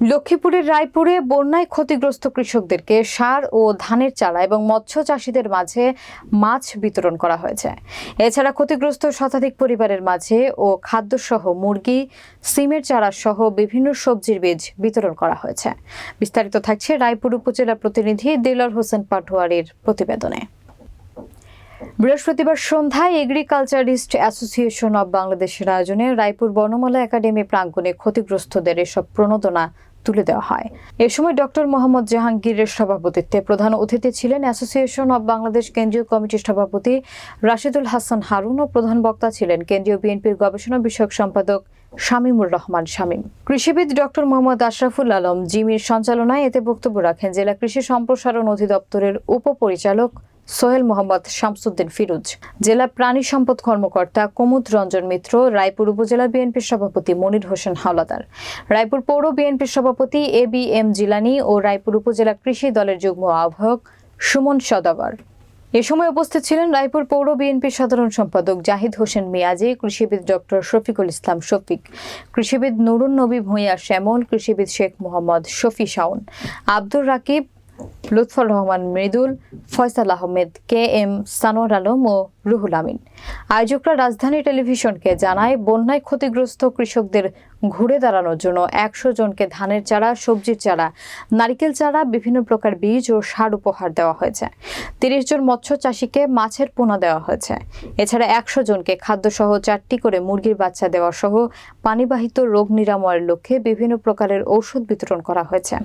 লক্ষ্মীপুরের রায়পুরে বন্যায় ক্ষতিগ্রস্ত কৃষকদেরকে সার ও ধানের চারা এবং মৎস্য চাষিদের মাঝে মাছ বিতরণ করা হয়েছে। এছাড়া ক্ষতিগ্রস্ত শতাধিক পরিবারের মাঝে ও খাদ্যসহ মুরগি, সিমের চারা সহ বিভিন্ন সবজির বীজ বিতরণ করা হয়েছে। বিস্তারিত থাকছে রায়পুর উপজেলা প্রতিনিধি দিলর হোসেন পাটোয়ারির প্রতিবেদনে। বৃহস্পতিবার সন্ধ্যায় এগ্রিকালচারিস্ট অ্যাসোসিয়েশন অব বাংলাদেশের আয়োজনে রায়পুর বনমালা একাডেমি প্রাঙ্গণে ক্ষতিগ্রস্তদের এসব প্রণোদনা তুলে দেওয়া হয়। এ সময় ডক্টর মোহাম্মদ জাহাঙ্গীরের সভাপতিত্বে প্রধান অতিথি ছিলেন অ্যাসোসিয়েশন অব বাংলাদেশ কেন্দ্রীয় কমিটির সভাপতি রাশিদুল হাসান হারুন ও প্রধান বক্তা ছিলেন কেন্দ্রীয় বিএনপির গবেষণা বিষয়ক সম্পাদক শামীমুর রহমান শামীম। কৃষিবিদ ডক্টর মোহাম্মদ আশরাফুল আলম জিমির সঞ্চালনায় এতে বক্তব্য রাখেন জেলা কৃষি সম্প্রসারণ অধিদপ্তরের উপপরিচালক সোহেল মোহাম্মদ শামসুদ্দিন ফিরোজ। জেলা প্রাণী সম্পদ কর্মকর্তা কুমুদ রঞ্জন মিত্র, রায়পুর উপজেলা বিএনপির সভাপতি মনির হোসেন হাওলাদার। রায়পুর পৌর বিএনপির সভাপতি এ বি এম জিলানি ও রায়পুর উপজেলা কৃষি দলের যুগ্ম আহ্বায়ক সুমন সদাগর। এ সময় উপস্থিত ছিলেন রায়পুর পৌর বিএনপির সাধারণ সম্পাদক জাহিদ হোসেন মিয়াজি, কৃষিবিদ ডক্টর শফিকুল ইসলাম শফিক, কৃষিবিদ নুরুন নবী ভূঁইয়া শ্যামল, কৃষিবিদ শেখ মোহাম্মদ শফি শাওন, আব্দুর রাকিব লুৎফর রহমান মৃদুল, ফয়সাল আহমেদ, কে এম সানোয়ার আলম ও রুহুল আমিন। আয়োজকরা রাজধানী টেলিভিশনকে জানায়, বন্যায় ক্ষতিগ্রস্ত কৃষকদের ঘুরে দাঁড়ানোর জন্য একশো জনকে ধানের চারা, সবজির চারা, নারিকেল চারা, বিভিন্ন প্রকার বীজ ও সার উপহার দেওয়া হয়েছে। তিরিশ জন মৎস্য চাষিকে মাছের পোনা দেওয়া হয়েছে। এছাড়া একশো জনকে খাদ্যসহ চারটি করে মুরগির বাচ্চা দেওয়া সহ পানিবাহিত রোগ নিরাময়ের লক্ষ্যে বিভিন্ন প্রকারের ঔষধ বিতরণ করা হয়েছে।